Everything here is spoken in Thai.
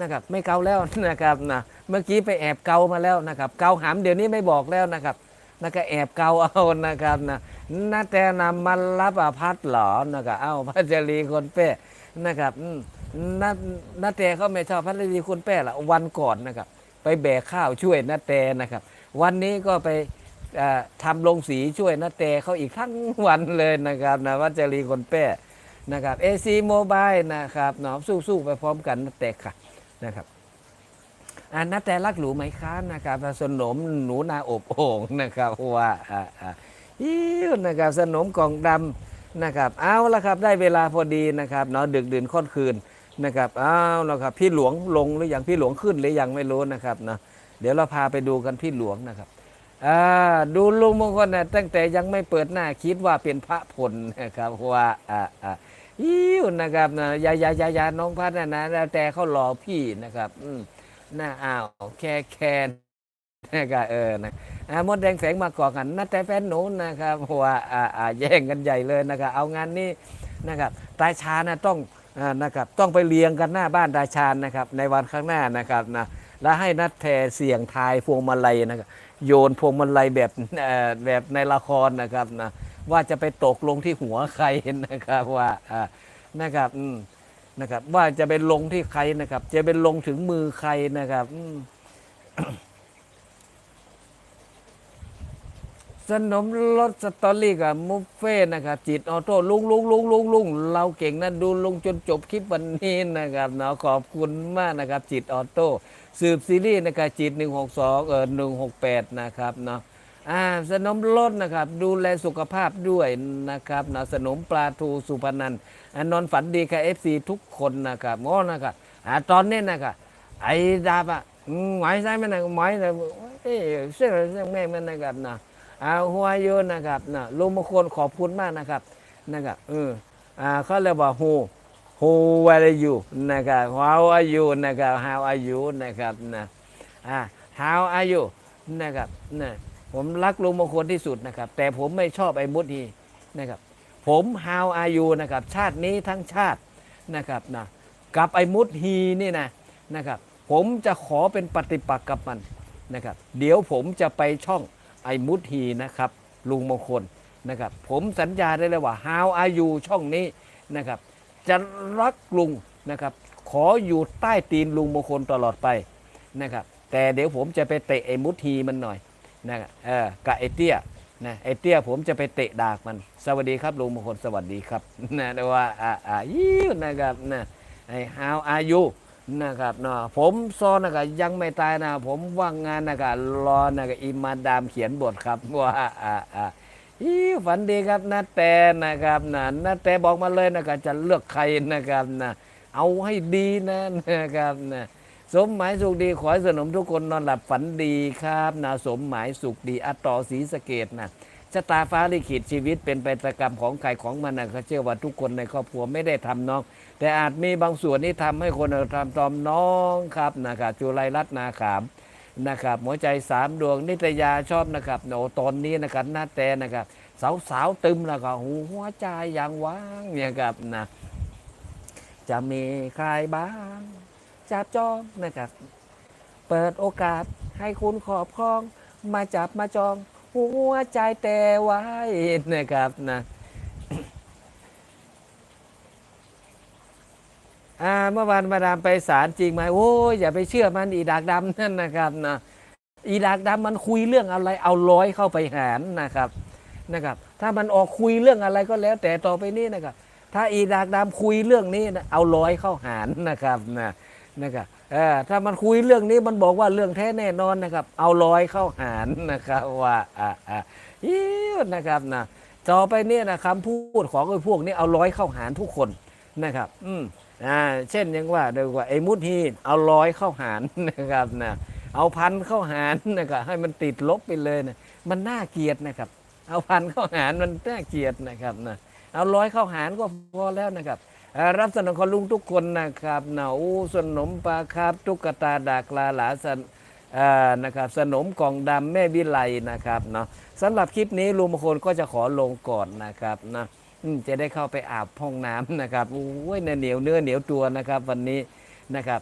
นะครับไม่เกาแล้วนะครับนะเมื่อกี้ไปแอบเกามาแล้วนะครับเกาหามเดี๋ยวนี้ไม่บอกแล้วนะครับนะก็แอบเกาเอานะครับนะนาแต่นำมันรับอภัทหรอนะครับเอ้าพัชรีคนเป้นะครับนานาแต่เขาไม่ชอบพัชรีคนเป้ละวันก่อนนะครับ ไปแบกข้าวช่วยนาแต่นะครับ วันนี้ก็ไปเอ่อทำลงสีช่วยนาแต่เขาอีกทั้งวันเลยนะครับนะวัชรีคนเป้นะครับ AC Mobile นะครับเนาะสู้ๆไปพร้อมกันนะแต่ค่ะ นะครับอันนัแต่รักหรูไหมคะนะครับสนมหนูนาอบโอ่งนะครับว่าอ่าอ่าอิ้วนะครับสนมกล่องดำนะครับเอาละครับได้เวลาพอดีนะครับเนาะดึกดื่นค่อนคืนนะครับเอาละครับพี่หลวงลงหรือยังพี่หลวงขึ้นหรือยังไม่รู้นะครับเนาะเดี๋ยวเราพาไปดูกันพี่หลวงนะครับอ่าดูลุงมงคลนะตั้งแต่ยังไม่เปิดหน้าคิดว่าเป็นพระพลนะครับว่าอ่าอ่า ยิ้วนะครับนะยายายายาน้องพัดนะนะแล้วแต่เขารอพี่นะครับอืมหน้าอ้าวแค่แคนนะครับเออนะอ่ามดแดงแฝงมาก่อกันนัดแต่แฟนหนูนะครับว่าอ่าอ่าแย่งกันใหญ่เลยนะครับเอางานนี้นะครับตาชานะต้องนะครับต้องไปเรียงกันหน้าบ้านตาชาญนะครับในวันข้างหน้านะครับนะแล้วให้นัดแทเสี่ยงทายพวงมาลัยนะครับโยนพวงมาลัยแบบแบบในละครนะครับนะ ว่าจะไปตกลงที่หัวใครนะครับว่านะครับอืมนะครับ ว่าจะเป็นลงที่ใครนะครับ จะเป็นลงถึงมือใครนะครับสนมรถสตอรี่กับมุฟเฟ่นะครับจิตออโต้ลุงลุงลุงลุงลุงเราเก่งนะดูลุงจนจบคลิปวันนี้นะครับเนาะขอบคุณมากนะครับ จิตออโต้สืบซีรีส์นะครับจิต 162 เออ168 นะครับเนาะ อ่าสนมรถนะครับ ดูแลสุขภาพด้วยนะครับนะสนมปลาทูสุพนันอะนอนฝันดีกับเอฟซีทุกคนนะครับโอ้นะครับอ่าตอนนี้นะครับไอ้ดาบอะหมายใช่ไหมนะหมายนะเอ้ยเสื้อเสื้อแม่มันนะครับนะเอาหัวโยนนะครับนะลุงมงคลขอบคุณมากนะครับนะครับเอออ่าเขาเรียกว่า who who are you นะครับ how are you นะครับ how are you นะครับนะอ่า how are you นะครับนะ ผมรักลุงมงคลที่สุดนะครับ แต่ผมไม่ชอบไอ้มุดฮีนะครับผม how are you นะครับชาตินี้ทั้งชาตินะครับนะกับไอ้มุดฮีนี่นะนะครับผมจะขอเป็นปฏิปักษ์กับมันนะครับเดี๋ยวผมจะไปช่องไอมุดฮีนะครับลุงมงคลนะครับผมสัญญาได้เลยว่า How are you ช่องนี้นะครับจะรักลุงนะครับขออยู่ใต้ตีนลุงมงคลตลอดไปนะครับแต่เดี๋ยวผมจะไปเตะไอมุดฮีมันหน่อย นะเออกับไอเตี้ยนะไอเตี้ยผมจะไปเตะดากมัน สวัสดีครับลุงมงคลสวัสดีครับนะแต่ว่าอ่าอ่ายิ้วนะครับนะไอ How are you นะครับเนาะผมซ้อนนะครับยังไม่ตายนะ ผมว่างงานนะครับรอนะครับอิมาดามเขียนบทครับว่าอ่าอ่าอีฝันดีครับนาแต่นะครับนะนาแต่บอกมาเลยนะครับจะเลือกใครนะครับนะเอาให้ดีนะนะครับนะ สมหมายสุขดี ขอให้สนมทุกคนนอนหลับฝันดีครับนะสมหมายสุขดีอัตตอศรีสะเกดนะชะตาฟ้าลิขิตชีวิตเป็นไปตามกรรมของใครของมันนะเขาเชื่อว่าทุกคนในครอบครัวไม่ได้ทำน้อง แต่อาจมีบางส่วนที่ทำให้คนทำตอมน้องครับนะครับจุไรรัตน์นาขามนะครับหัวใจสามดวงนิตยาชอบนะครับโนตอนนี้นะครับหน้าแต่นะครับ สาวสาวๆตึมแล้วก็หูหัวใจอย่างว่างเนี่ยครับนะจะมีใครบ้าง จับจองนะครับเปิดโอกาสให้คุณขอบครอง มาจับมาจอง หัวใจแต่ไว้นะครับนะอ่าเมื่อวานมาดามไปศาลจริงไหมโอ้ยอย่าไปเชื่อมันอีดากดำนั่นนะครับนะอีดากดำมันคุยเรื่องอะไรเอาร้อยเข้าไปหารนะครับนะครับ ถ้ามันออกคุยเรื่องอะไรก็แล้ว แต่ต่อไปนี้นะครับ ถ้าอีดากดำคุยเรื่องนี้นะเอาร้อยเข้าหารนะครับนะ นะครับถ้ามันคุยเรื่องนี้มันบอกว่าเรื่องแท้แน่นอนนะครับ เอาร้อยเข้าหารนะครับว่าอ่าอ่านะครับนะต่อไปเนี่ยนะคำพูดของไอ้พวกนี้เอาร้อยเข้าหารทุกคนนะครับ อืมอ่าเช่นยังว่าเดียวว่าไอ้มุดฮีเอาร้อยเข้าหารนะครับนะเอาพันเข้าหารนะครับให้มันติดลบไปเลยนะมันน่าเกลียดนะครับ เอาพันเข้าหารมันน่าเกลียดนะครับนะ เอาร้อยข้าวหารก็พอแล้วนะครับรับสนองของลุงทุกคนนะครับนะอู้สนมปลาคาบตุ๊กตาดากลาหลาสนนะครับสนมกล่องดำแม่วิไลนะครับเนาะสำหรับคลิปนี้ลุงมงคลก็จะขอลงก่อนนะครับนะจะได้เข้าไปอาบห้องน้ำนะครับโอ้ยเนื้อเหนียวเนื้อเหนียวตัวนะครับวันนี้นะครับ